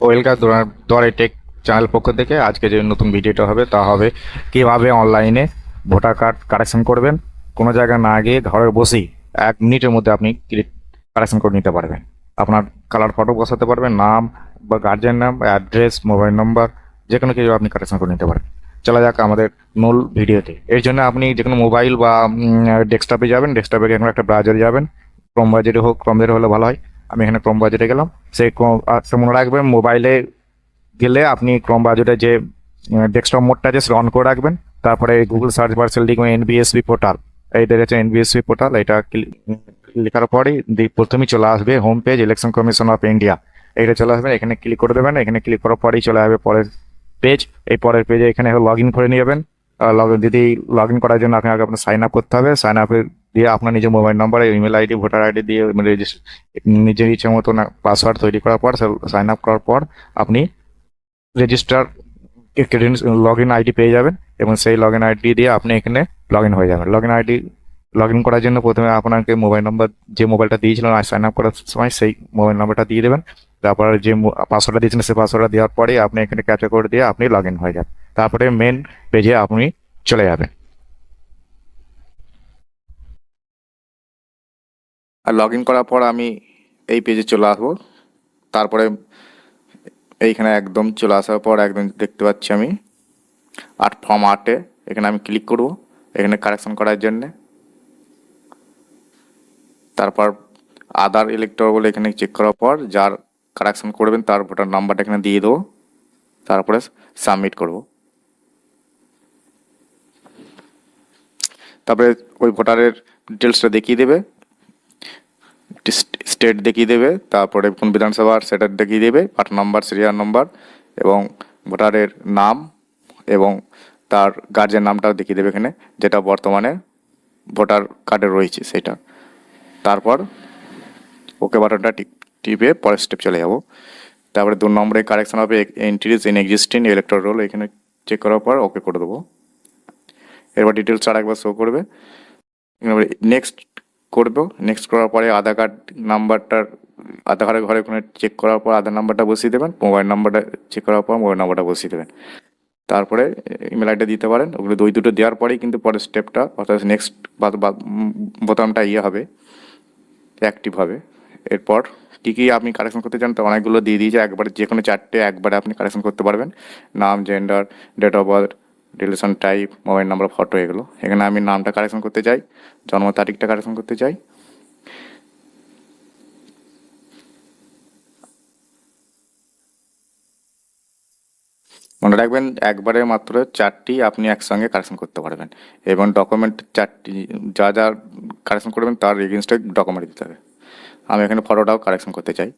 Welcome দোয়ারে take channel পক্ষ থেকে আজকে যে নতুন ভিডিওটা হবে তা হবে কীভাবে অনলাইনে ভোটার কার্ড কারেকশন করবেন, কোনো জায়গায় না গিয়ে ঘরে বসেই এক মিনিটের মধ্যে আপনি কারেকশন করে নিতে পারবেন। আপনার কালার ফটো বসাতে পারবেন, নাম বা গার্জেন নাম অ্যাড্রেস মোবাইল নম্বর যে কোনো কিছু আপনি কারেকশন করে নিতে পারেন চলা যাক আমাদের মূল ভিডিওতে। এর জন্য আপনি যে কোনো মোবাইল বা ডেস্কটপে যাবেন ডেস্কটপে কোনো একটা ব্রাউজারে যাবেন ক্রোম বাজারে হোক ক্রোম বাজারে হলে ভালো হয়। আমি এখানে ক্রোম বাজারে গেলাম। সেই মনে রাখবেন, মোবাইলে গেলে আপনি ক্রোম বাজারে যে ডেস্কটপ মোডটা আছে অন করে রাখবেন। তারপরে গুগল সার্চ বারে লিখবেন এনবিএসপি পোর্টাল এইটা হচ্ছে এনবিএসপি পোর্টাল এটা লেখার পরেই প্রথমেই চলে আসবে home page election commission of India এইটা চলে আসবেন এখানে ক্লিক করে দেবেন। এখানে ক্লিক করার পরেই চলে আসবে পরের পেজ এই পরের পেজে এখানে লগ ইন করে নিয়ে যাবেন। লগ যদি লগ ইন করার জন্য আপনাকে আপনার সাইন আপ করতে হবে সাইন আপে দিয়ে আপনার নিজের mobile number email ID voter ID দিয়ে রেজিস্টার নিজের ইচ্ছে মতো পাসওয়ার্ড তৈরি করার পর সাইন আপ করার পর আপনি রেজিস্টার লগ ইন আইডি পেয়ে যাবেন এবং সেই লগ ইন আইডি দিয়ে আপনি এখানে লগ ইন হয়ে যাবেন। Log in ID log in করার জন্য প্রথমে আপনাকে মোবাইল নাম্বার যে মোবাইলটা দিয়েছিলেন সাইন আপ করার সময় সেই মোবাইল নাম্বারটা দিয়ে দেবেন। তারপর যে পাসওয়ার্ডটা দিয়েছিলেন সেই পাসওয়ার্ডটা দেওয়ার পরে আপনি এখানে ক্যাপচার করে দিয়ে আপনি লগ ইন হয়ে যাবেন। তারপরে মেন পেজে আপনি চলে যাবেন। আর লগ ইন করার পর আমি এই পেজে চলে আসব। তারপরে এইখানে একদম চলে আসার পর একদম দেখতে পাচ্ছি আমি আর্ট ফর্ম আর্টে এখানে আমি ক্লিক করব, এখানে কারেকশন করার জন্যে। তারপর আদার ইলেক্টর বলে এখানে চেক করার পর যার কারেকশন করবেন তার ভোটার নাম্বারটা এখানে দিয়ে দেবো। তারপরে সাবমিট করব। তারপরে ওই ভোটারের ডিটেলসটা দেখিয়ে দেবে। স্টেট দেখিয়ে দেবে, তারপরে কোন বিধানসভার সেটা দেখিয়ে দেবে পার্ট নাম্বার, সিরিয়াল নাম্বার এবং ভোটারের নাম এবং তার গার্জেন নামটাও দেখিয়ে দেবে এখানে, যেটা বর্তমানে ভোটার কার্ডে রয়েছে সেটা। তারপর ওকে বাটনটা টিপ- টিপে পরের স্টেপ চলে যাব। তারপরে দু নম্বরে কারেকশন হবে entries in existing electoral roll এখানে চেক করার পর ওকে করে দেবো। এরপর ডিটেলস আর একবার শো করবে নেক্সট করব। নেক্সট করার পরে আধার কার্ড নাম্বারটার আধার কার্ডের ঘরে ওখানে চেক করার পর আধার নাম্বারটা বসিয়ে দেবেন। মোবাইল নাম্বারটা চেক করার পর মোবাইল নাম্বারটা বসিয়ে দেবেন। তারপরে ইমেল আইডি দিতে পারেন। ওগুলো দুই, দুটো দেওয়ার পরেই কিন্তু পরের স্টেপটা অর্থাৎ নেক্সট বোতামটা ইয়ে হবে অ্যাক্টিভ হবে। এরপর কী কী আপনি কারেকশন করতে চান তো অনেকগুলো দিয়ে দিয়েছে। একবারে যে কোনো চারটে একবারে আপনি কারেকশন করতে পারবেন। নাম gender date of birth relation type mobile number photo এগুলো। এখানে আমি নামটা কারেকশন করতে চাই, জন্ম তারিখটা কারেকশন করতে চাই। মনে রাখবেন, একবারে মাত্র চারটি আপনি একসঙ্গে কারেকশন করতে পারবেন। এবং ডকুমেন্ট চারটি, যা যা কারেকশন করবেন, তার এগেনস্টে ডকুমেন্ট দিতে হবে। আমি এখানে ফটোটাও কারেকশন করতে চাই।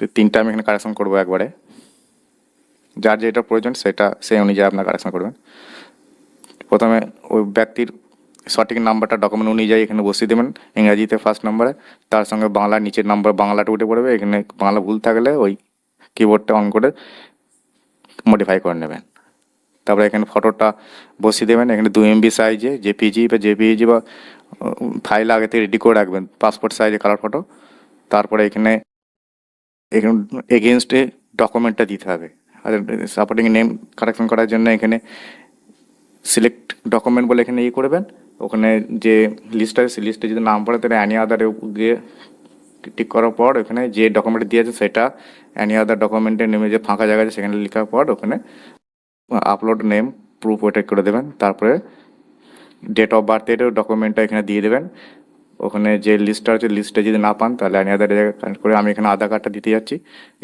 তো তিনটা আমি এখানে কারেকশন করব একবারে। যার যেটা প্রয়োজন সেটা, সেই অনুযায়ী আপনার কারেকশন করবেন। প্রথমে ওই ব্যক্তির সঠিক নাম্বারটা ডকুমেন্ট অনুযায়ী এখানে বসিয়ে দেবেন, ইংরাজিতে ফার্স্ট নাম্বারে তার সঙ্গে বাংলা, নিচের নাম্বার বাংলাটা উঠে পড়বে, এখানে বাংলা ভুল থাকলে ওই কিবোর্ডটা অন করে মডিফাই করে নেবেন। তারপরে এখানে ফটোটা বসিয়ে দেবেন, এখানে দু এমবি সাইজে জেপিজি বা জেপিজি বা ফাইল আগে থেকে রেডি করে রাখবেন পাসপোর্ট সাইজে কালার ফটো তারপরে এখানে এখানে এগেনস্টে ডকুমেন্টটা দিতে হবে। আর সাপোর্টিং নেম কারেকশন করার জন্য এখানে সিলেক্ট ডকুমেন্ট বলে এখানে ইয়ে করবেন। ওখানে যে লিস্ট আছে, সেই লিস্টে যদি নাম পড়ে, তাহলে অ্যানি আদারে গিয়ে টিক করার পর ওখানে যে ডকুমেন্ট দিয়েছে, সেটা অ্যানি আদার ডকুমেন্টের নেমে যে ফাঁকা জায়গা আছে, সেখানে লেখার পর ওখানে আপলোড নেম প্রুফ ওটা করে দেবেন। তারপরে ডেট অফ বার্থ বার্থের ডকুমেন্টটা এখানে দিয়ে দেবেন। ওখানে যে লিস্টটা আছে লিস্টে যদি না পান, তাহলে অ্যানি আদার জায়গায় কানেক্ট করে আমি এখানে আধার কার্ডটা দিতে যাচ্ছি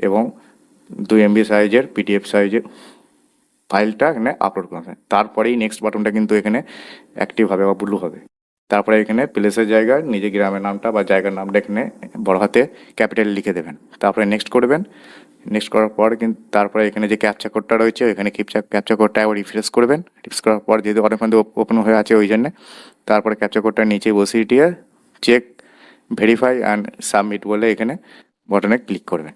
এবং দুই এমবি সাইজের পিডিএফ সাইজের ফাইলটা এখানে আপলোড করবেন তারপরেই নেক্সট বাটনটা কিন্তু এখানে অ্যাক্টিভ হবে বা ব্লু হবে। তারপরে এখানে প্লেসের জায়গায় নিজে গ্রামের নামটা বা জায়গার নামটা এখানে বড় হাতে ক্যাপিটাল লিখে দেবেন। তারপরে নেক্সট করবেন। নেক্সট করার পর কিন্তু তারপরে এখানে যে ক্যাপচা কোডটা রয়েছে, ওইখানে ক্যাপচা ক্যাপচা কোডটা একবার রিফ্রেশ করবেন। রিফ্রেশ করার পর যেহেতু অটোমেটিক ওপেন হয়ে আছে ওই জন্যে, তারপরে ক্যাপচা কোডটা নিচে বসিয়ে দিয়ে চেক ভেরিফাই অ্যান্ড সাবমিট বলে এখানে বটনে ক্লিক করবেন।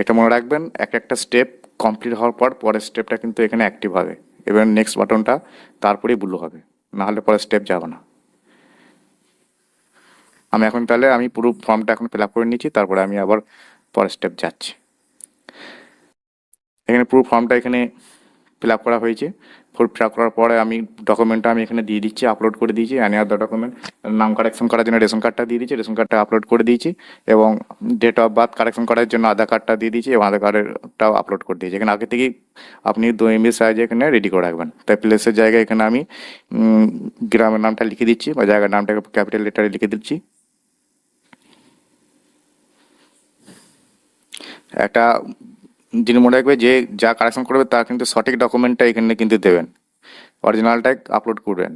এটা মনে রাখবেন, এক একটা স্টেপ কমপ্লিট হওয়ার পর পরের স্টেপটা কিন্তু এখানে অ্যাক্টিভ হবে। এবার নেক্সট বাটনটা তারপরেই ব্লু হবে। না হলে পরের স্টেপ যাবে না। আমি এখন তাহলে আমি পুরো ফর্মটা এখন ফিল আপ করে নিচ্ছি, তারপরে আমি আবার পরের স্টেপ যাচ্ছি। এখানে পুরো ফর্মটা এখানে ফিল আপ করা হয়েছে। ফুল ফিল আপ করার পরে আমি ডকুমেন্টটা আমি এখানে দিয়ে দিচ্ছি আপলোড করে দিয়েছি অ্যানি আদার ডকুমেন্ট নাম কারেকশন করার জন্য রেশন কার্ডটা দিয়ে দিচ্ছি রেশন কার্ডটা আপলোড করে দিয়েছি এবং ডেট অফ বার্থ কারেকশন করার জন্য আধার কার্ডটা দিয়ে দিয়েছি এবং আধার কার্ডেরটাও আপলোড করে দিয়েছি। এখানে আগে থেকেই আপনি দু এমবি সাইজে এখানে রেডি করে রাখবেন। তাই প্লেসের জায়গায় এখানে আমি গ্রামের নামটা লিখে দিচ্ছি বা জায়গার নামটাকে ক্যাপিটাল লেটারে লিখে দিচ্ছি। একটা যিনি মনে রাখবে যে যা কারেকশন করবে তার কিন্তু সঠিক ডকুমেন্টটা এখানে কিন্তু দেবেন। অরিজিনালটাই আপলোড করবেন।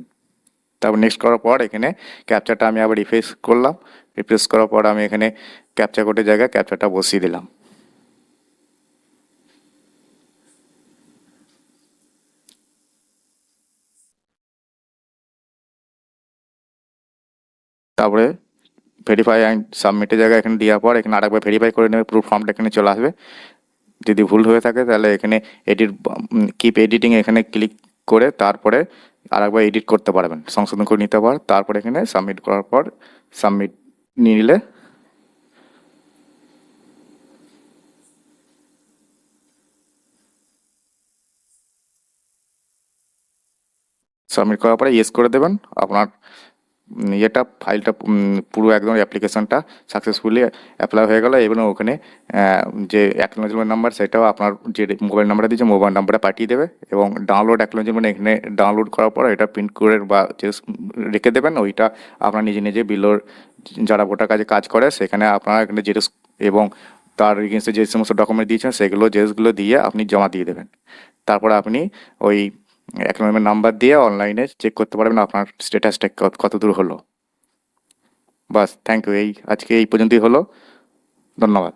তারপর নেক্সট করার পর এখানে ক্যাপচারটা আমি আবার রিফ্রেশ করলাম। রিফ্রেশ করার পর আমি এখানে ক্যাপচা কোডের জায়গায় ক্যাপচারটা বসিয়ে দিলাম। তারপরে ভেরিফাই অ্যান্ড সাবমিটের জায়গায় এখানে দেওয়ার পর এখানে আরেকবার ভেরিফাই করে নেবে প্রুফ ফর্মটা এখানে চলে আসবে। যদি ভুল হয়ে থাকে তাহলে এখানে এডিট কিপ এডিটিং এখানে ক্লিক করে তারপরে আরেকবার এডিট করতে পারবেন। সংশোধন করে নিতে পার, তারপরে এখানে সাবমিট করার পর সাবমিট নিয়ে নিলে সাবমিট করার পরে ইয়েস করে দেবেন। আপনার ইয়েটা, ফাইলটা পুরো একদম অ্যাপ্লিকেশনটা সাকসেসফুলি অ্যাপ্লাই হয়ে গেল। এবং ওখানে যে অ্যাকনোলজমেন্ট নাম্বার সেটাও আপনার যে মোবাইল নাম্বারটা দিয়েছে মোবাইল নাম্বারে পাঠিয়ে দেবে। এবং ডাউনলোড অ্যাকনোলজমেন্ট এখানে ডাউনলোড করার পর এটা প্রিন্ট করে বা যে রেখে দেবেন, ওইটা আপনার নিজে নিজে বিলোর যারা ভোটার কাজে কাজ করে, সেখানে আপনারা এখানে জেরক্স এবং তার এগেনস্টে যে সমস্ত ডকুমেন্ট দিয়েছেন, সেগুলো জেরক্সগুলো দিয়ে আপনি জমা দিয়ে দেবেন। তারপরে আপনি ওই অ্যাকনোলজমেন্ট নাম্বার দিয়ে অনলাইনে চেক করতে পারবেন আপনার স্ট্যাটাসটা কত দূর হলো। বাস থ্যাংক ইউ এই, আজকে এই পর্যন্তই হলো। ধন্যবাদ।